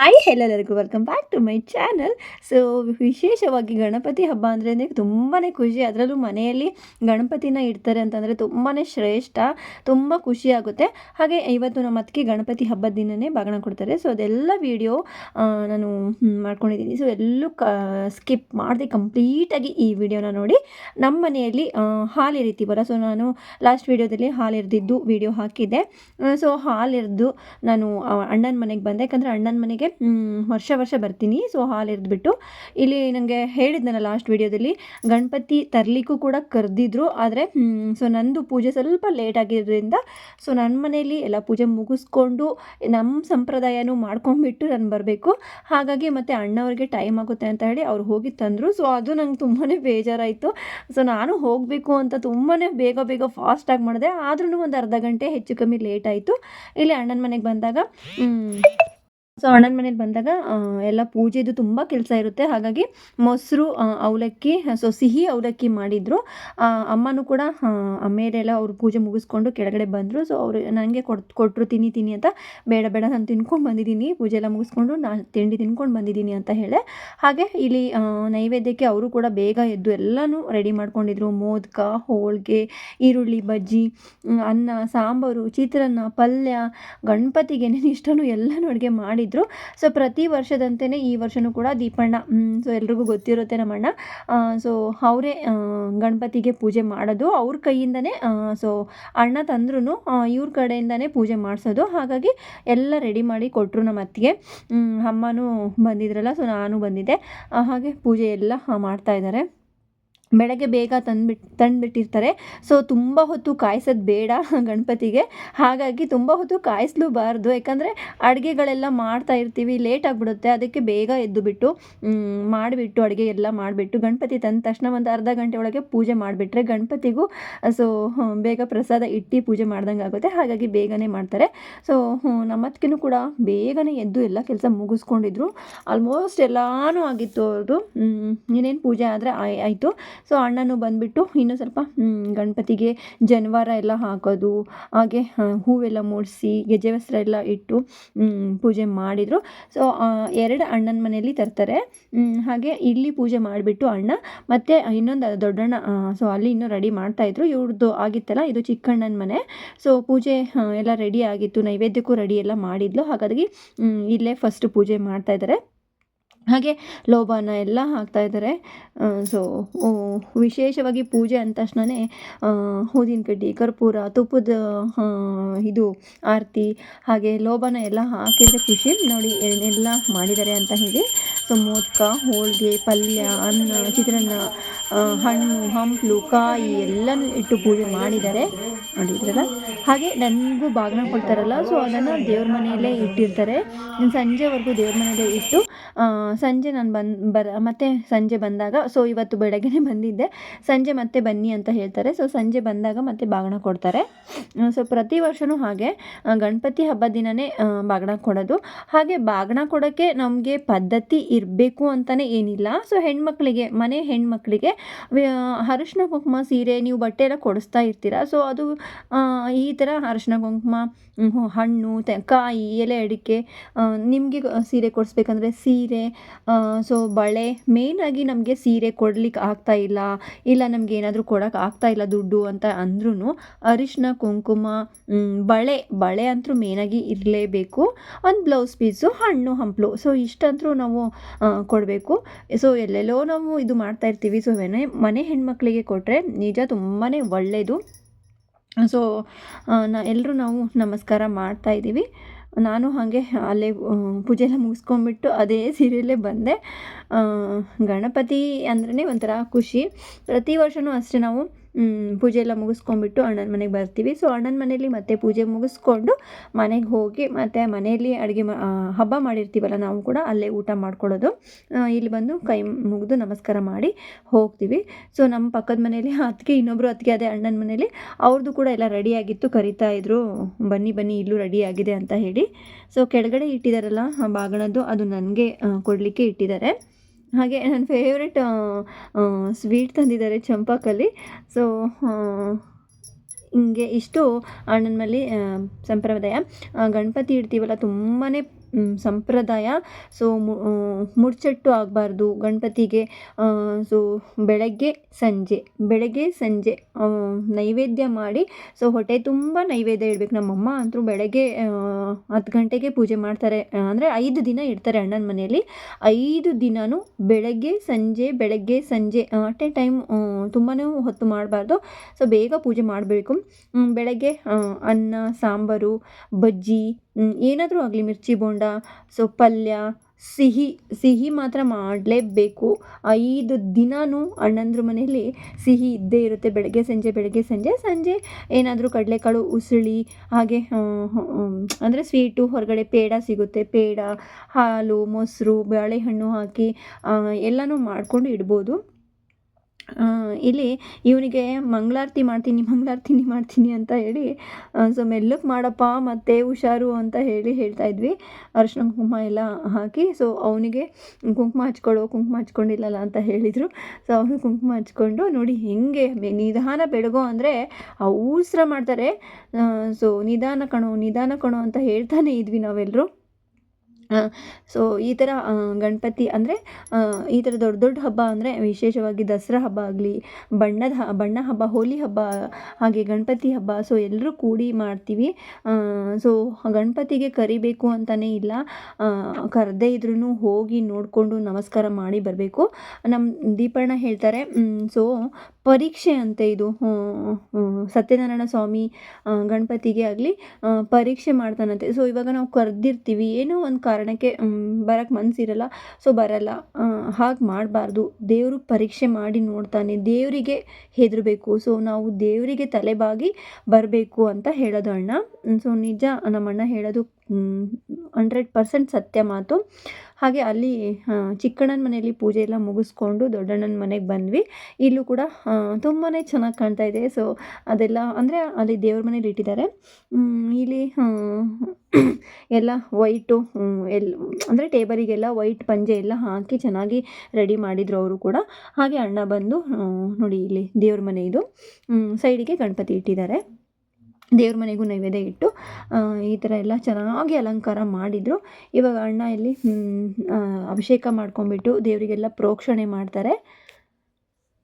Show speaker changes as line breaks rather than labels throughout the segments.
Hi ಎಲ್ಲರಿಗೂ. Welcome back to my channel so ವಿಶೇಷವಾಗಿ ಗಣಪತಿ ಹಬ್ಬ ಅಂದರೆ ತುಂಬಾ ಖುಷಿ. ಅದರಲ್ಲೂ ಮನೆಯಲ್ಲಿ ಗಣಪತಿನ ಇಡ್ತಾರೆ ಅಂತಂದರೆ ತುಂಬಾ ಶ್ರೇಷ್ಠ, ತುಂಬ ಖುಷಿಯಾಗುತ್ತೆ ಹಾಗೆ ಇವತ್ತು ನಮ್ಮ ಅತ್ತಿಗೆ ಗಣಪತಿ ಹಬ್ಬದ ದಿನವೇ ಬಾಗಣ ಕೊಡ್ತಾರೆ. ಸೊ ಅದೆಲ್ಲ ವಿಡಿಯೋ ನಾನು ಮಾಡ್ಕೊಂಡಿದ್ದೀನಿ. ಸೊ ಎಲ್ಲೂ ಕ ಸ್ಕಿಪ್ ಮಾಡಿದೆ ಕಂಪ್ಲೀಟಾಗಿ ಈ ವಿಡಿಯೋನ ನೋಡಿ. ನಮ್ಮ ಮನೆಯಲ್ಲಿ ಹಾಲು ಇರಿತೀವಲ್ಲ ಸೊ ನಾನು ಲಾಸ್ಟ್ ವೀಡಿಯೋದಲ್ಲಿ ಹಾಲು ಎರೆದಿದ್ದು ವೀಡಿಯೋ ಹಾಕಿದ್ದೆ. ಸೊ ಹಾಲು ಎರೆದು ನಾನು ಅಣ್ಣನ ಮನೆಗೆ ಬಂದೆ. ಯಾಕಂದರೆ ಅಣ್ಣನ ಮನೆಗೆ ವರ್ಷ ವರ್ಷ ಬರ್ತೀನಿ. ಸೊ ಹಾಲು ಎರೆದ್ಬಿಟ್ಟು, ಇಲ್ಲಿ ನನಗೆ ಹೇಳಿದ್ನಲ್ಲ ಲಾಸ್ಟ್ ವೀಡಿಯೋದಲ್ಲಿ ಗಣಪತಿ ತರಲಿಕ್ಕೂ ಕೂಡ ಕರೆದಿದ್ರು. ಆದರೆ ಸೊ ನಂದು ಪೂಜೆ ಸ್ವಲ್ಪ ಲೇಟ್ ಆಗಿರೋದ್ರಿಂದ ಸೊ ನನ್ನ ಮನೆಯಲ್ಲಿ ಎಲ್ಲ ಪೂಜೆ ಮುಗಿಸ್ಕೊಂಡು ನಮ್ಮ ಸಂಪ್ರದಾಯನೂ ಮಾಡ್ಕೊಂಡ್ಬಿಟ್ಟು ನಾನು ಬರಬೇಕು. ಹಾಗಾಗಿ ಮತ್ತು ಅಣ್ಣವ್ರಿಗೆ ಟೈಮ್ ಆಗುತ್ತೆ ಅಂತ ಹೇಳಿ ಅವ್ರು ಹೋಗಿ ತಂದರು. ಸೊ ಅದು ನಂಗೆ ತುಂಬಾ ಬೇಜಾರಾಯಿತು. ಸೊ ನಾನು ಹೋಗಬೇಕು ಅಂತ ತುಂಬಾ ಬೇಗ ಬೇಗ ಫಾಸ್ಟಾಗಿ ಮಾಡಿದೆ. ಆದ್ರೂ ಒಂದು ಅರ್ಧ ಗಂಟೆ ಹೆಚ್ಚು ಕಮ್ಮಿ ಲೇಟ್ ಆಯಿತು. ಇಲ್ಲಿ ಅಣ್ಣನ ಮನೆಗೆ ಬಂದಾಗ ಸೊ ಅಣ್ಣನ ಮನೇಲಿ ಬಂದಾಗ ಎಲ್ಲ ಪೂಜೆದು ತುಂಬ ಕೆಲಸ ಇರುತ್ತೆ. ಹಾಗಾಗಿ ಮೊಸರು ಅವಲಕ್ಕಿ, ಸೊ ಸಿಹಿ ಅವಲಕ್ಕಿ ಮಾಡಿದರು. ಅಮ್ಮನೂ ಕೂಡ ಮೇಲೆಲ್ಲ ಅವರು ಪೂಜೆ ಮುಗಿಸ್ಕೊಂಡು ಕೆಳಗಡೆ ಬಂದರು. ಸೊ ಅವರು ನನಗೆ ಕೊಟ್ಟು ಕೊಟ್ಟರು ತಿನ್ನಿ ತಿನ್ನಿ ಅಂತ. ಬೇಡ ಬೇಡ, ನಾನು ತಿನ್ಕೊಂಡು ಬಂದಿದ್ದೀನಿ. ಪೂಜೆ ಎಲ್ಲ ಮುಗಿಸ್ಕೊಂಡು ನಾನು ತಿಂಡಿ ತಿನ್ಕೊಂಡು ಬಂದಿದ್ದೀನಿ ಅಂತ ಹೇಳಿ. ಹಾಗೆ ಇಲ್ಲಿ ನೈವೇದ್ಯಕ್ಕೆ ಅವರು ಕೂಡ ಬೇಗ ಎದ್ದು ಎಲ್ಲನೂ ರೆಡಿ ಮಾಡ್ಕೊಂಡಿದ್ರು. ಮೋದಕ, ಹೋಳಿಗೆ, ಈರುಳ್ಳಿ, ಬಜ್ಜಿ, ಅನ್ನ, ಸಾಂಬಾರು, ಚಿತ್ರಾನ್ನ, ಪಲ್ಯ, ಗಣಪತಿಗೆ ಏನೇನು ಇಷ್ಟನೂ ಎಲ್ಲನೂ ಅಡುಗೆ ಮಾಡಿದ್ರು. ಇದ್ರು. ಸೊ ಪ್ರತಿ ವರ್ಷದಂತೆಯೇ ಈ ವರ್ಷವೂ ಕೂಡ ದೀಪಣ್ಣ ಸೊ ಎಲ್ರಿಗೂ ಗೊತ್ತಿರುತ್ತೆ ನಮ್ಮಣ್ಣ. ಸೊ ಅವರೇ ಗಣಪತಿಗೆ ಪೂಜೆ ಮಾಡೋದು. ಅವ್ರ ಕೈಯಿಂದನೇ ಸೊ ಅಣ್ಣ ತಂದ್ರೂ ಇವ್ರ ಕಡೆಯಿಂದನೇ ಪೂಜೆ ಮಾಡಿಸೋದು. ಹಾಗಾಗಿ ಎಲ್ಲ ರೆಡಿ ಮಾಡಿ ಕೊಟ್ಟರು ನಮ್ಮ ಅತ್ತಿಗೆ. ಅಮ್ಮನೂ ಬಂದಿದ್ರಲ್ಲ ಸೊ ನಾನು ಬಂದಿದ್ದೆ. ಹಾಗೆ ಪೂಜೆ ಎಲ್ಲ ಮಾಡ್ತಾ ಇದ್ದಾರೆ. ಬೆಳಗ್ಗೆ ಬೇಗ ತಂದ್ಬಿಟ್ಟು ತಂದ್ಬಿಟ್ಟಿರ್ತಾರೆ. ಸೊ ತುಂಬ ಹೊತ್ತು ಕಾಯಿಸೋದು ಬೇಡ ಗಣಪತಿಗೆ. ಹಾಗಾಗಿ ತುಂಬ ಹೊತ್ತು ಕಾಯಿಸ್ಲೂಬಾರ್ದು. ಯಾಕಂದರೆ ಅಡುಗೆಗಳೆಲ್ಲ ಮಾಡ್ತಾ ಇರ್ತೀವಿ, ಲೇಟ್ ಆಗಿಬಿಡುತ್ತೆ. ಅದಕ್ಕೆ ಬೇಗ ಎದ್ದು ಬಿಟ್ಟು ಮಾಡಿಬಿಟ್ಟು, ಅಡುಗೆ ಎಲ್ಲ ಮಾಡಿಬಿಟ್ಟು ಗಣಪತಿ ತಂದ ತಕ್ಷಣ ಒಂದು ಅರ್ಧ ಗಂಟೆ ಒಳಗೆ ಪೂಜೆ ಮಾಡಿಬಿಟ್ರೆ ಗಣಪತಿಗೂ ಸೊ ಬೇಗ ಪ್ರಸಾದ ಇಟ್ಟು ಪೂಜೆ ಮಾಡ್ದಂಗೆ ಆಗುತ್ತೆ. ಹಾಗಾಗಿ ಬೇಗನೆ ಮಾಡ್ತಾರೆ. ಸೊ ನಮ್ಮತ್ಕಿನೂ ಕೂಡ ಬೇಗನೆ ಎದ್ದು ಎಲ್ಲ ಕೆಲಸ ಮುಗಿಸ್ಕೊಂಡಿದ್ರು. ಆಲ್ಮೋಸ್ಟ್ ಎಲ್ಲಾನು ಆಗಿತ್ತು ಅವ್ರದ್ದು ಇನ್ನೇನು ಪೂಜೆ ಆದರೆ ಆಯಿತು. ಸೊ ಅಣ್ಣನೂ ಬಂದುಬಿಟ್ಟು ಇನ್ನೂ ಸ್ವಲ್ಪ ಗಣಪತಿಗೆ ಜನವಾರ ಎಲ್ಲ ಹಾಕೋದು, ಹಾಗೆ ಹೂವೆಲ್ಲ ಮೂಡಿಸಿ ಗೆಜ್ಜೆ ವಸ್ತ್ರ ಎಲ್ಲ ಇಟ್ಟು ಪೂಜೆ ಮಾಡಿದರು. ಸೊ ಎರಡು ಅಣ್ಣನ ಮನೆಯಲ್ಲಿ ತರ್ತಾರೆ. ಹಾಗೆ ಇಲ್ಲಿ ಪೂಜೆ ಮಾಡಿಬಿಟ್ಟು ಅಣ್ಣ ಮತ್ತು ಇನ್ನೊಂದು ದೊಡ್ಡಣ್ಣ ಸೊ ಅಲ್ಲಿ ಇನ್ನೂ ರೆಡಿ ಮಾಡ್ತಾಯಿದ್ರು ಇವ್ರದ್ದು ಆಗಿತ್ತಲ್ಲ, ಇದು ಚಿಕ್ಕಣ್ಣನ ಮನೆ. ಸೊ, ಪೂಜೆ ಎಲ್ಲ ರೆಡಿ ಆಗಿತ್ತು, ನೈವೇದ್ಯಕ್ಕೂ ರೆಡಿ ಎಲ್ಲ ಮಾಡಿದ್ಲು. ಹಾಗಾಗಿ ಇಲ್ಲೇ ಫಸ್ಟ್ ಪೂಜೆ ಮಾಡ್ತಾಯಿದ್ದಾರೆ ಹಾಗೆ ಲೋಬಾನ ಎಲ್ಲ ಹಾಕ್ತಾ ಇದ್ದಾರೆ. ಸೊ ವಿಶೇಷವಾಗಿ ಪೂಜೆ ಅಂದ ತಕ್ಷಣವೇ ಊದಿನ ಕಡ್ಡಿ, ಕರ್ಪೂರ, ತುಪ್ಪದ ಇದು, ಆರತಿ, ಹಾಗೆ ಲೋಬಾನ ಎಲ್ಲ ಹಾಕಿದರೆ ಖುಷಿ. ನೋಡಿ, ಏನೆಲ್ಲ ಮಾಡಿದ್ದಾರೆ ಅಂತ ಹೇಳಿ. ಸೊ ಮೋದಕ, ಹೋಳಿಗೆ, ಪಲ್ಯ, ಅನ್ನ, ಚಿತ್ರಾನ್ನ ಹಣ್ಣು, ಹಂಪಲು, ಕಾಯಿ ಎಲ್ಲನೂ ಇಟ್ಟು ಪೂಜೆ ಮಾಡಿದ್ದಾರೆ. ನೋಡಿದ್ರಲ್ಲ ಹಾಗೆ ನನಗೂ ಬಾಗಿನ ಕೊಡ್ತಾರಲ್ಲ ಸೊ ಅದನ್ನು ದೇವ್ರ ಮನೆಯಲ್ಲೇ ಇಟ್ಟಿರ್ತಾರೆ. ಸಂಜೆವರೆಗೂ ದೇವ್ರ ಮನೆಯಲ್ಲೇ ಇಟ್ಟು ಸಂಜೆ ನಾನು ಬಂದು, ಬರ, ಮತ್ತೆ ಸಂಜೆ ಬಂದಾಗ ಸೊ ಇವತ್ತು ಬೆಳಗ್ಗೆನೇ ಬಂದಿದ್ದೆ. ಸಂಜೆ ಮತ್ತೆ ಬನ್ನಿ ಅಂತ ಹೇಳ್ತಾರೆ ಸೊ ಸಂಜೆ ಬಂದಾಗ ಮತ್ತೆ ಬಾಗಿನ ಕೊಡ್ತಾರೆ. ಸೊ ಪ್ರತಿ ವರ್ಷವೂ ಹಾಗೆ ಗಣಪತಿ ಹಬ್ಬ ದಿನವೇ ಬಾಗಿನ ಕೊಡೋದು. ಹಾಗೆ ಬಾಗಿನ ಕೊಡೋಕ್ಕೆ ನಮಗೆ ಪದ್ಧತಿ ಇರಬೇಕು ಅಂತಲೇ ಏನಿಲ್ಲ. ಸೊ ಹೆಣ್ಮಕ್ಳಿಗೆ, ಮನೆ ಹೆಣ್ಮಕ್ಳಿಗೆ ಅರಿಶಿನ ಕುಂಕುಮ ಸೀರೆ, ನೀವು ಬಟ್ಟೆ ಎಲ್ಲ ಕೊಡಿಸ್ತಾ ಇರ್ತೀರ? ಸೊ ಅದು ಈ ಥರ ಅರಶಿನ, ಕುಂಕುಮ ಹಣ್ಣು, ತೆ, ಕಾಯಿ, ಎಲೆ ಅಡಿಕೆ ನಿಮಗೆ ಸೀರೆ ಕೊಡಿಸ್ಬೇಕಂದ್ರೆ ಸೀರೆ ಸೊ ಬಳೆ ಮೇಯ್ನಾಗಿ ನಮಗೆ ಸೀರೆ ಕೊಡ್ಲಿಕ್ಕೆ ಆಗ್ತಾ ಇಲ್ಲ. ಇಲ್ಲ ನಮಗೆ ಏನಾದರೂ ಕೊಡೋಕೆ ಆಗ್ತಾ ಇಲ್ಲ ದುಡ್ಡು ಅಂತ ಅಂದ್ರೂ ಅರಿಶಿನ, ಕುಂಕುಮ ಬಳೆ ಬಳೆ ಅಂತೂ ಮೇಯ್ನಾಗಿ ಇರಲೇಬೇಕು. ಒಂದು ಬ್ಲೌಸ್ ಪೀಸು ಹಣ್ಣು, ಹಂಪ್ಲು ಸೊ ಇಷ್ಟಂತರೂ ನಾವು ಕೊಡಬೇಕು. ಸೊ ಎಲ್ಲೆಲ್ಲೋ ನಾವು ಇದು ಮಾಡ್ತಾ ಇರ್ತೀವಿ. ಸೊ ಮನೆ ಮನೆ ಹೆಣ್ಮಕ್ಳಿಗೆ ಕೊಟ್ಟರೆ ನಿಜ ತುಂಬಾ ಒಳ್ಳೆಯದು ಸೊ ನಾ ಎಲ್ಲರೂ ನಾವು ನಮಸ್ಕಾರ ಮಾಡ್ತಾ ಇದ್ದೀವಿ. ನಾನು ಹಾಗೆ ಅಲ್ಲೇ ಪೂಜೆ ಎಲ್ಲ ಮುಗಿಸ್ಕೊಂಬಿಟ್ಟು ಅದೇ ಸೀರೆಯಲ್ಲೇ ಬಂದೆ. ಗಣಪತಿ ಅಂದ್ರೇ ಒಂಥರ ಖುಷಿ. ಪ್ರತಿ ವರ್ಷವೂ ಅಷ್ಟೇ ನಾವು ಪೂಜೆ ಎಲ್ಲ ಮುಗಿಸ್ಕೊಂಡ್ಬಿಟ್ಟು ಅಣ್ಣನ ಮನೆಗೆ ಬರ್ತೀವಿ. ಸೊ ಅಣ್ಣನ ಮನೇಲಿ ಮತ್ತೆ ಪೂಜೆ ಮುಗಿಸ್ಕೊಂಡು ಮನೆಗೆ ಹೋಗಿ ಮತ್ತು ಮನೆಯಲ್ಲಿ ಅಡುಗೆ ಹಬ್ಬ ಮಾಡಿರ್ತೀವಲ್ಲ ನಾವು ಕೂಡ ಅಲ್ಲೇ ಊಟ ಮಾಡ್ಕೊಳ್ಳೋದು. ಇಲ್ಲಿ ಬಂದು ಕೈ ಮುಗಿದು ನಮಸ್ಕಾರ ಮಾಡಿ ಹೋಗ್ತೀವಿ. ಸೊ ನಮ್ಮ ಪಕ್ಕದ ಮನೇಲಿ ಅತ್ತಿಗೆ ಇನ್ನೊಬ್ಬರು ಅತ್ತಿಗೆ ಅದೇ ಅಣ್ಣನ ಮನೇಲಿ ಅವ್ರದ್ದು ಕೂಡ ಎಲ್ಲ ರೆಡಿಯಾಗಿತ್ತು ಕರಿತಾ ಇದ್ರು. ಬನ್ನಿ ಬನ್ನಿ, ಇಲ್ಲೂ ರೆಡಿ ಆಗಿದೆ ಅಂತ ಹೇಳಿ. ಸೊ ಕೆಳಗಡೆ ಇಟ್ಟಿದ್ದಾರಲ್ಲ ಬಾಗಣದ್ದು, ಅದು ನನಗೆ ಕೊಡಲಿಕ್ಕೆ ಇಟ್ಟಿದ್ದಾರೆ. ಹಾಗೆ ನನ್ನ ಫೇವ್ರೆಟ್ ಸ್ವೀಟ್ ತಂದಿದ್ದಾರೆ ಚಂಪಾಕಲ್ಲಿ. ಸೊ ಹಿಂಗೆ ಇಷ್ಟು ಮನೇಲಿ ಸಂಪ್ರದಾಯ. ಗಣಪತಿ ಇಡ್ತೀವಲ್ಲ ತುಂಬಾ ಸಂಪ್ರದಾಯ. ಸೊ ಮುಡ್ಚಟ್ಟು ಆಗಬಾರ್ದು ಗಣಪತಿಗೆ ಸೊ ಬೆಳಗ್ಗೆ ಸಂಜೆ ಬೆಳಗ್ಗೆ ಸಂಜೆ ನೈವೇದ್ಯ ಮಾಡಿ ಸೊ ಹೊಟ್ಟೆ ತುಂಬ ನೈವೇದ್ಯ ಇಡಬೇಕು. ನಮ್ಮಮ್ಮ ಅಂತೂ ಬೆಳಗ್ಗೆ ಹತ್ತು ಗಂಟೆಗೆ ಪೂಜೆ ಮಾಡ್ತಾರೆ. ಅಂದರೆ ಐದು ದಿನ ಇಡ್ತಾರೆ ಅಣ್ಣನ ಮನೆಯಲ್ಲಿ. ಐದು ದಿನವೂ ಬೆಳಗ್ಗೆ ಸಂಜೆ ಬೆಳಗ್ಗೆ ಸಂಜೆ ಅಟ್ ಎ ಟೈಮ್ ತುಂಬಾ ಹೊತ್ತು ಮಾಡಬಾರ್ದು. ಸೊ ಬೇಗ ಪೂಜೆ ಮಾಡಬೇಕು. ಬೆಳಗ್ಗೆ ಅನ್ನ, ಸಾಂಬಾರು, ಬಜ್ಜಿ ಏನಾದರೂ ಆಗಲಿ ಮಿರ್ಚಿ ಬೋಂಡ ಸೊ ಪಲ್ಯ, ಸಿಹಿ ಸಿಹಿ ಮಾತ್ರ ಮಾಡಲೇಬೇಕು. ಐದು ದಿನವೂ ಅಣ್ಣಂದ್ರ ಮನೆಯಲ್ಲಿ ಸಿಹಿ ಇದ್ದೇ ಇರುತ್ತೆ. ಬೆಳಗ್ಗೆ, ಸಂಜೆ ಬೆಳಗ್ಗೆ, ಸಂಜೆ ಸಂಜೆ ಏನಾದರೂ ಕಡಲೆಕಾಳು, ಉಸುಳಿ, ಹಾಗೆ ಅಂದರೆ ಸ್ವೀಟು, ಹೊರಗಡೆ ಪೇಡ ಸಿಗುತ್ತೆ. ಪೇಡ, ಹಾಲು, ಮೊಸರು, ಬಾಳೆಹಣ್ಣು ಹಾಕಿ ಎಲ್ಲನೂ ಮಾಡಿಕೊಂಡು ಇಡ್ಬೋದು. ಇಲ್ಲಿ ಇವನಿಗೆ ಮಂಗಳಾರತಿ ಮಾಡ್ತೀನಿ ಮಂಗಳಾರತಿ ಮಾಡ್ತೀನಿ ಅಂತ ಹೇಳಿ ಸೊ ಮೆಲ್ಲಕ್ಕೆ ಮಾಡಪ್ಪ ಮತ್ತೆ ಹುಷಾರು ಅಂತ ಹೇಳಿ ಹೇಳ್ತಾ ಇದ್ವಿ. ಅರಿಶಿನ ಕುಂಕುಮ ಎಲ್ಲ ಹಾಕಿ ಸೊ ಅವನಿಗೆ ಕುಂಕುಮ ಹಚ್ಕೊಳ್ಳೋ ಕುಂಕುಮ ಹಚ್ಕೊಂಡಿಲ್ಲಲ್ಲ ಅಂತ ಹೇಳಿದರು. ಸೊ ಅವನು ಕುಂಕುಮ ಹಚ್ಕೊಂಡು, ನೋಡಿ ಹೆಂಗೆ ನಿಧಾನ ಬೆಳಗೋ ಅಂದರೆ ಅವಸರ ಮಾಡ್ತಾರೆ. ಸೊ ನಿಧಾನ ಕಣೋ ನಿಧಾನ ಕಣೋ ಅಂತ ಹೇಳ್ತಾನೆ ಇದ್ವಿ ನಾವೆಲ್ಲರೂ ಸೊ ಈ ಥರ ಗಣಪತಿ ಅಂದರೆ ಈ ಥರ ದೊಡ್ಡ ದೊಡ್ಡ ಹಬ್ಬ ಅಂದರೆ, ವಿಶೇಷವಾಗಿ ದಸರಾ ಹಬ್ಬ ಆಗಲಿ, ಬಣ್ಣದ ಬಣ್ಣ ಹಬ್ಬ ಹೋಲಿ ಹಬ್ಬ, ಹಾಗೆ ಗಣಪತಿ ಹಬ್ಬ ಸೊ ಎಲ್ಲರೂ ಕೂಡಿ ಮಾಡ್ತೀವಿ. ಸೊ ಗಣಪತಿಗೆ ಕರಿಬೇಕು ಅಂತಲೇ ಇಲ್ಲ. ಕರೆದೇ ಇದ್ರೂ ಹೋಗಿ ನೋಡಿಕೊಂಡು ನಮಸ್ಕಾರ ಮಾಡಿ ಬರಬೇಕು. ನಮ್ಮ ದೀಪಣ್ಣ ಹೇಳ್ತಾರೆ ಸೊ ಪರೀಕ್ಷೆ ಅಂತೆ ಇದು ಸತ್ಯನಾರಾಯಣ ಸ್ವಾಮಿ ಗಣಪತಿಗೆ ಆಗಲಿ ಪರೀಕ್ಷೆ ಮಾಡ್ತಾನಂತೆ. ಸೊ ಇವಾಗ ನಾವು ಕರೆದಿರ್ತೀವಿ. ಏನೋ ಒಂದು ಕಾರಣಕ್ಕೆ ಬರೋಕ್ಕೆ ಮನಸ್ಸಿರಲ್ಲ ಸೊ ಬರಲ್ಲ. ಹಾಗೆ ಮಾಡಬಾರ್ದು. ದೇವರು ಪರೀಕ್ಷೆ ಮಾಡಿ ನೋಡ್ತಾನೆ. ದೇವರಿಗೆ ಹೆದರಬೇಕು. ಸೊ ನಾವು ದೇವರಿಗೆ ತಲೆಬಾಗಿ ಬರಬೇಕು ಅಂತ ಹೇಳೋದು ಅಣ್ಣ. ಸೊ ನಿಜ ನಮ್ಮಣ್ಣ ಹೇಳೋದು ಹಂಡ್ರೆಡ್ ಪರ್ಸೆಂಟ್ ಸತ್ಯ ಮಾತು. ಹಾಗೆ ಅಲ್ಲಿ ಚಿಕ್ಕಣ್ಣನ ಮನೆಯಲ್ಲಿ ಪೂಜೆ ಎಲ್ಲ ಮುಗಿಸ್ಕೊಂಡು ದೊಡ್ಡಣ್ಣನ ಮನೆಗೆ ಬಂದ್ವಿ. ಇಲ್ಲೂ ಕೂಡ ತುಂಬಾ ಚೆನ್ನಾಗಿ ಕಾಣ್ತಾ ಇದೆ. ಸೊ ಅದೆಲ್ಲ ಅಂದರೆ ಅಲ್ಲಿ ದೇವ್ರ ಮನೇಲಿ ಇಟ್ಟಿದ್ದಾರೆ. ಇಲ್ಲಿ ಎಲ್ಲ ವೈಟು ಎಲ್, ಅಂದರೆ ಟೇಬಲಿಗೆಲ್ಲ ವೈಟ್ ಪಂಜೆ ಎಲ್ಲ ಹಾಕಿ ಚೆನ್ನಾಗಿ ರೆಡಿ ಮಾಡಿದರು ಅವರು ಕೂಡ. ಹಾಗೆ ಅಣ್ಣ ಬಂದು ನೋಡಿ ಇಲ್ಲಿ ದೇವ್ರ ಮನೆ ಇದು. ಸೈಡಿಗೆ ಗಣಪತಿ ಇಟ್ಟಿದ್ದಾರೆ. ದೇವ್ರ ಮನೆಗೂ ನೈವೇದ್ಯ ಇಟ್ಟು ಈ ಥರ ಎಲ್ಲ ಚೆನ್ನಾಗಿ ಅಲಂಕಾರ ಮಾಡಿದರು. ಇವಾಗ ಅಣ್ಣ ಇಲ್ಲಿ ಅಭಿಷೇಕ ಮಾಡ್ಕೊಂಡ್ಬಿಟ್ಟು ದೇವರಿಗೆಲ್ಲ ಪ್ರೋಕ್ಷಣೆ ಮಾಡ್ತಾರೆ.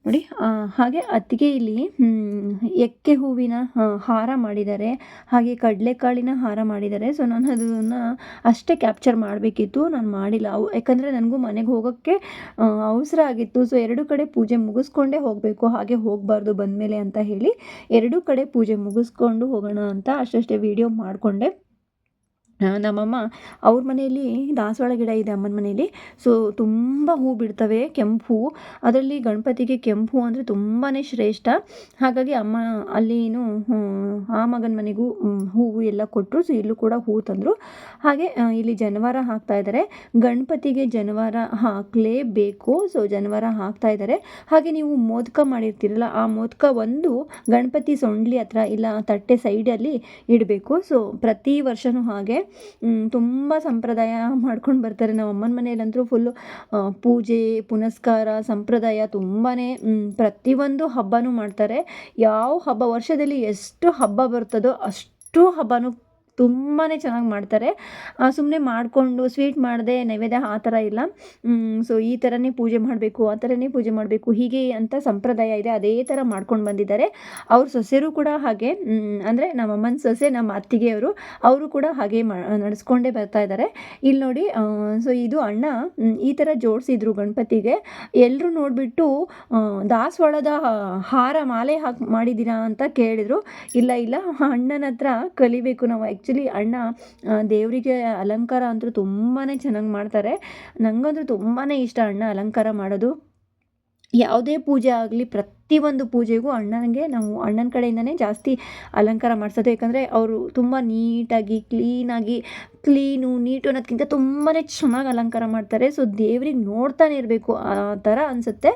ನೋಡಿ ಹಾಗೆ ಅತ್ತಿಗೆ ಇಲ್ಲಿ ಎಕ್ಕೆ ಹೂವಿನ ಹಾರ ಮಾಡಿದ್ದಾರೆ. ಹಾಗೆ ಕಡಲೆಕಾಳಿನ ಹಾರ ಮಾಡಿದ್ದಾರೆ. ಸೊ ನಾನು ಅದನ್ನು ಅಷ್ಟೇ ಕ್ಯಾಪ್ಚರ್ ಮಾಡಬೇಕಿತ್ತು. ನಾನು ಮಾಡಿಲ್ಲ. ಅವು, ಯಾಕಂದರೆ ನನಗೂ ಮನೆಗೆ ಹೋಗೋಕ್ಕೆ ಅವಸರ ಆಗಿತ್ತು. ಸೊ ಎರಡು ಕಡೆ ಪೂಜೆ ಮುಗಿಸ್ಕೊಂಡೇ ಹೋಗಬೇಕು. ಹಾಗೆ ಹೋಗಬಾರ್ದು ಬಂದಮೇಲೆ ಅಂತ ಹೇಳಿ ಎರಡೂ ಕಡೆ ಪೂಜೆ ಮುಗಿಸ್ಕೊಂಡು ಹೋಗೋಣ ಅಂತ ಅಷ್ಟಷ್ಟೇ ವಿಡಿಯೋ ಮಾಡಿಕೊಂಡೆ. ನಮ್ಮಮ್ಮ ಅವ್ರ ಮನೆಯಲ್ಲಿ ದಾಸವಾಳ ಗಿಡ ಇದೆ ಅಮ್ಮನ ಮನೆಯಲ್ಲಿ. ಸೊ ತುಂಬ ಹೂ ಬಿಡ್ತವೆ, ಕೆಂಪು ಹೂ. ಅದರಲ್ಲಿ ಗಣಪತಿಗೆ ಕೆಂಪು ಹೂ ಅಂದರೆ ತುಂಬಾ ಶ್ರೇಷ್ಠ. ಹಾಗಾಗಿ ಅಮ್ಮ ಅಲ್ಲಿನೂ ಆ ಮಗನ ಮನೆಗೂ ಹೂವು ಎಲ್ಲ ಕೊಟ್ಟರು ಸೊ ಇಲ್ಲೂ ಕೂಡ ಹೂ ತಂದರು. ಹಾಗೆ ಇಲ್ಲಿ ಜನವಾರ ಹಾಕ್ತಾ ಇದ್ದಾರೆ. ಗಣಪತಿಗೆ ಜನವಾರ ಹಾಕಲೇಬೇಕು. ಸೊ ಜನವಾರ ಹಾಕ್ತಾ ಇದ್ದಾರೆ. ಹಾಗೆ ನೀವು ಮೋದಕ ಮಾಡಿರ್ತೀರಲ್ಲ, ಆ ಮೋದಕ ಒಂದು ಗಣಪತಿ ಸೊಂಡ್ಲಿ ಹತ್ರ ಇಲ್ಲ, ತಟ್ಟೆ ಸೈಡಲ್ಲಿ ಇಡಬೇಕು. ಸೊ ಪ್ರತಿ ವರ್ಷವೂ ಹಾಗೆ ತುಂಬ ಸಂಪ್ರದಾಯ ಮಾಡ್ಕೊಂಡು ಬರ್ತಾರೆ. ನಮ್ಮ ಅಮ್ಮನ ಮನೆಯಲ್ಲಂತೂ ಫುಲ್ಲು ಪೂಜೆ, ಪುನಸ್ಕಾರ, ಸಂಪ್ರದಾಯ ತುಂಬಾ ಪ್ರತಿಯೊಂದು ಹಬ್ಬನೂ ಮಾಡ್ತಾರೆ. ಯಾವ ಹಬ್ಬ ವರ್ಷದಲ್ಲಿ ಎಷ್ಟು ಹಬ್ಬ ಬರ್ತದೋ ಅಷ್ಟು ಹಬ್ಬನೂ ತುಂಬಾ ಚೆನ್ನಾಗಿ ಮಾಡ್ತಾರೆ. ಸುಮ್ಮನೆ ಮಾಡಿಕೊಂಡು ಸ್ವೀಟ್ ಮಾಡದೆ ನೈವೇದ್ಯ ಆ ಥರ ಇಲ್ಲ. ಸೊ ಈ ಥರನೇ ಪೂಜೆ ಮಾಡಬೇಕು, ಆ ಥರನೇ ಪೂಜೆ ಮಾಡಬೇಕು, ಹೀಗೆ ಅಂತ ಸಂಪ್ರದಾಯ ಇದೆ. ಅದೇ ಥರ ಮಾಡ್ಕೊಂಡು ಬಂದಿದ್ದಾರೆ. ಅವ್ರ ಸೊಸೆರು ಕೂಡ ಹಾಗೆ. ಅಂದರೆ ನಮ್ಮ ಅಮ್ಮನ ಸೊಸೆ, ನಮ್ಮ ಅತ್ತಿಗೆಯವರು, ಅವರು ಕೂಡ ಹಾಗೆ ಮಾ, ನಡೆಸ್ಕೊಂಡೇ ಬರ್ತಾ ಇದ್ದಾರೆ. ಇಲ್ಲಿ ನೋಡಿ ಸೊ ಇದು ಅಣ್ಣ ಈ ಥರ ಜೋಡಿಸಿದ್ರು ಗಣಪತಿಗೆ. ಎಲ್ಲರೂ ನೋಡಿಬಿಟ್ಟು ದಾಸವಾಳದ ಹಾರ ಮಾಲೆ ಹಾಕಿ ಮಾಡಿದ್ದೀರಾ ಅಂತ ಕೇಳಿದರು. ಇಲ್ಲ ಇಲ್ಲ, ಅಣ್ಣನ ಹತ್ರ ಕಲಿಬೇಕು ನಾವು ಅಣ್ಣ ಆ, ದೇವರಿಗೆ ಅಲಂಕಾರ ಅಂತೂ ತುಂಬಾ ಚೆನ್ನಾಗಿ ಮಾಡ್ತಾರೆ. ನನಗಂತೂ ತುಂಬಾ ಇಷ್ಟ ಅಣ್ಣ ಅಲಂಕಾರ ಮಾಡೋದು. ಯಾವುದೇ ಪೂಜೆ ಆಗಲಿ ಪ್ರತಿಯೊಂದು ಪೂಜೆಗೂ ಅಣ್ಣನಿಗೆ ನಾವು ಅಣ್ಣನ ಕಡೆಯಿಂದನೇ ಜಾಸ್ತಿ ಅಲಂಕಾರ ಮಾಡಿಸೋದು. ಯಾಕಂದರೆ ಅವರು ತುಂಬ ನೀಟಾಗಿ ಕ್ಲೀನಾಗಿ ಕ್ಲೀನು ನೀಟು ಅನ್ನೋದಕ್ಕಿಂತ ತುಂಬಾ ಚೆನ್ನಾಗಿ ಅಲಂಕಾರ ಮಾಡ್ತಾರೆ. ಸೊ ದೇವ್ರಿಗೆ ನೋಡ್ತಾನೆ ಇರಬೇಕು. ಆ ಥರ ಅನಿಸುತ್ತೆ.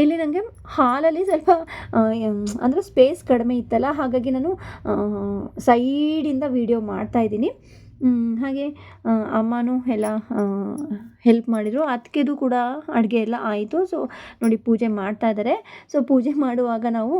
ಇಲ್ಲಿ ನನಗೆ ಹಾಲಲ್ಲಿ ಸ್ವಲ್ಪ ಅಂದರೆ ಸ್ಪೇಸ್ ಕಡಿಮೆ ಇತ್ತಲ್ಲ ಹಾಗಾಗಿ ನಾನು ಸೈಡಿಂದ ವೀಡಿಯೋ ಮಾಡ್ತಾ ಇದ್ದೀನಿ. ಮ್, ಹಾಗೆ ಅಮ್ಮನೂ ಎಲ್ಲ ಹೆಲ್ಪ್ ಮಾಡಿದರು. ಅದಕ್ಕೆದು ಕೂಡ ಅಡುಗೆ ಎಲ್ಲ ಆಯಿತು. ಸೊ ನೋಡಿ, ಪೂಜೆ ಮಾಡ್ತಾ ಇದ್ದಾರೆ ಸೊ ಪೂಜೆ ಮಾಡುವಾಗ ನಾವು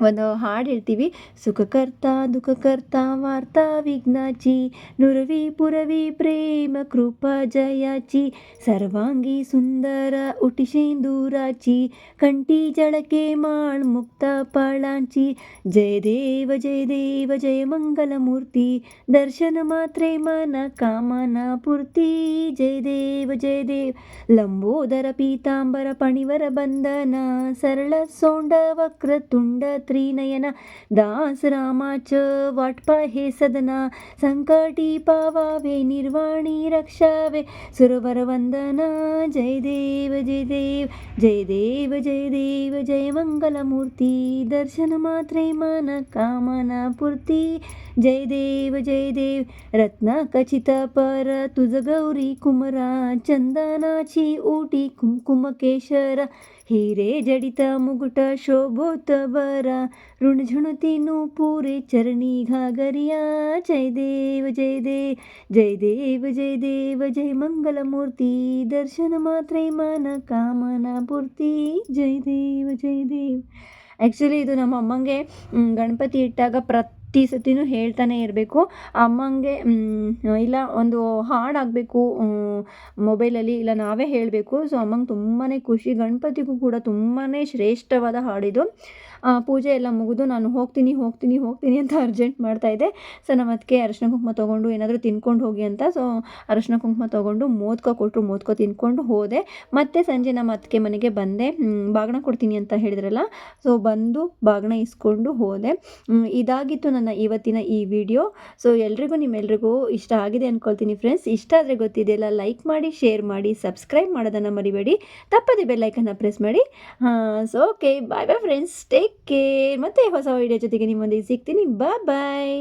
ಒಂದು ಹಾಡು ಹೇಳ್ತೀವಿ ಸುಖಕರ್ತ ದುಃಖಕರ್ತ ವಾರ್ತಾ ವಿಘ್ನಾಚಿ ನುರವಿ ಪುರವಿ ಪ್ರೇಮ ಕೃಪಾ ಜಯಾಚಿ ಸರ್ವಾಂಗಿ ಸುಂದರ ಉಟಿಶೇಂದೂರಾಚಿ ಕಂಠಿ ಜಳಕೆ ಮಾಳ್ ಮುಕ್ತ ಪಳಾಂಚಿ ಜಯ ದೇವ ಜಯ ದೇವ ಜಯ ಮಂಗಲಮೂರ್ತಿ ದರ್ಶನ ಮಾತ್ರೆ ಮನ ಕಾಮನ ಪೂರ್ತಿ ಜಯ ದೇವ ಜಯ ದೇವ್ ಲಂಬೋದರ ಪೀತಾಂಬರ ಪಣಿವರ ಬಂಧನ ಸರಳ ಸೋಂಡ ವಕ್ರ ತುಂಡ त्रिनयन। दास रामाच वाटपा हे सदना। संकटी पावावे निर्वाणी रक्षावे। सुरवर वंदना। जय देव जय देव। जय देव जय देव। जय मंगलमूर्ती। दर्शन मात्रे मन कामना पूर्ती। जय देव जय देव। रत्नाखचित पर तुझ गौरी कुमरा। चंदनाची ओटी कुंकुम ಹೀರೆ ಜಡಿತ ಮುಗುಟ ಶೋಭೋತವರ ಋಣುಣುತಿನು ಪೂರೆ ಚರಣಿ ಘಾಗರಿಯ ಜಯ ದೇವ ಜಯ ದೇವ ಜಯ ದೇವ ಜಯ ದೇವ ಜಯ ಮಂಗಲ ಮೂರ್ತಿ ದರ್ಶನ ಮಾತ್ರ ಮನ ಕಾಮನ ಪೂರ್ತಿ ಜಯ ದೇವ ಜಯ ದೇವ ಆ್ಯಕ್ಚುಲಿ ಇದು ನಮ್ಮ ಅಮ್ಮಂಗೆ ಗಣಪತಿ ಇಟ್ಟಾಗ ಪ್ರತಿ ಸತಿನೂ ಹೇಳ್ತಾನೆ ಇರಬೇಕು. ಅಮ್ಮಂಗೆ ಇಲ್ಲ, ಒಂದು ಹಾಡಾಗಬೇಕು ಮೊಬೈಲಲ್ಲಿ, ಇಲ್ಲ, ನಾವೇ ಹೇಳಬೇಕು. ಸೊ, ಅಮ್ಮಂಗೆ ತುಂಬಾ ಖುಷಿ. ಗಣಪತಿಗೂ ಕೂಡ ತುಂಬಾ ಶ್ರೇಷ್ಠವಾದ ಹಾಡಿದು. ಪೂಜೆ ಎಲ್ಲ ಮುಗಿದು ನಾನು ಹೋಗ್ತೀನಿ ಹೋಗ್ತೀನಿ ಹೋಗ್ತೀನಿ ಅಂತ ಅರ್ಜೆಂಟ್ ಮಾಡ್ತಾ ಇದ್ದೆ. ಸೊ ನಮ್ಮ ಅದಕ್ಕೆ ಅರಶಿನ ಕುಂಕುಮ ತೊಗೊಂಡು ಏನಾದರೂ ತಿನ್ಕೊಂಡು ಹೋಗಿ ಅಂತ. ಸೊ ಅರಶಿನ ಕುಂಕುಮ ತೊಗೊಂಡು ಮೋದಕ ಕೊಟ್ಟರು ಮೋದಕ ತಿನ್ಕೊಂಡು ಹೋದೆ. ಮತ್ತೆ ಸಂಜೆ ನಮ್ಮ ಅತ್ತಿಗೆ ಮನೆಗೆ ಬಂದೆ. ಬಾಗಣ ಕೊಡ್ತೀನಿ ಅಂತ ಹೇಳಿದ್ರಲ್ಲ. ಸೊ ಬಂದು ಬಾಗಣ ಇಸ್ಕೊಂಡು ಹೋದೆ. ಇದಾಗಿತ್ತು ನನ್ನ ಇವತ್ತಿನ ಈ ವಿಡಿಯೋ ಸೊ ಎಲ್ರಿಗೂ ನಿಮ್ಮೆಲ್ರಿಗೂ ಇಷ್ಟ ಆಗಿದೆ ಅಂದ್ಕೊಳ್ತೀನಿ ಫ್ರೆಂಡ್ಸ್ ಇಷ್ಟ ಆದರೆ ಗೊತ್ತಿದೆಯಲ್ಲ ಲೈಕ್ ಮಾಡಿ ಶೇರ್ ಮಾಡಿ ಸಬ್ಸ್ಕ್ರೈಬ್ ಮಾಡೋದನ್ನು ಮರಿಬೇಡಿ. ತಪ್ಪದೆ ಬೆಲ್ಲೈಕನ್ನ ಪ್ರೆಸ್ ಮಾಡಿ. So okay bye bye friends take care ಮತ್ತೆ ಹೊಸ ವಿಡಿಯೋ ಜೊತೆಗೆ ನಿಮ್ಮೊಂದಿಗೆ ಸಿಗ್ತೀನಿ ಬಾಯ್ ಬಾಯ್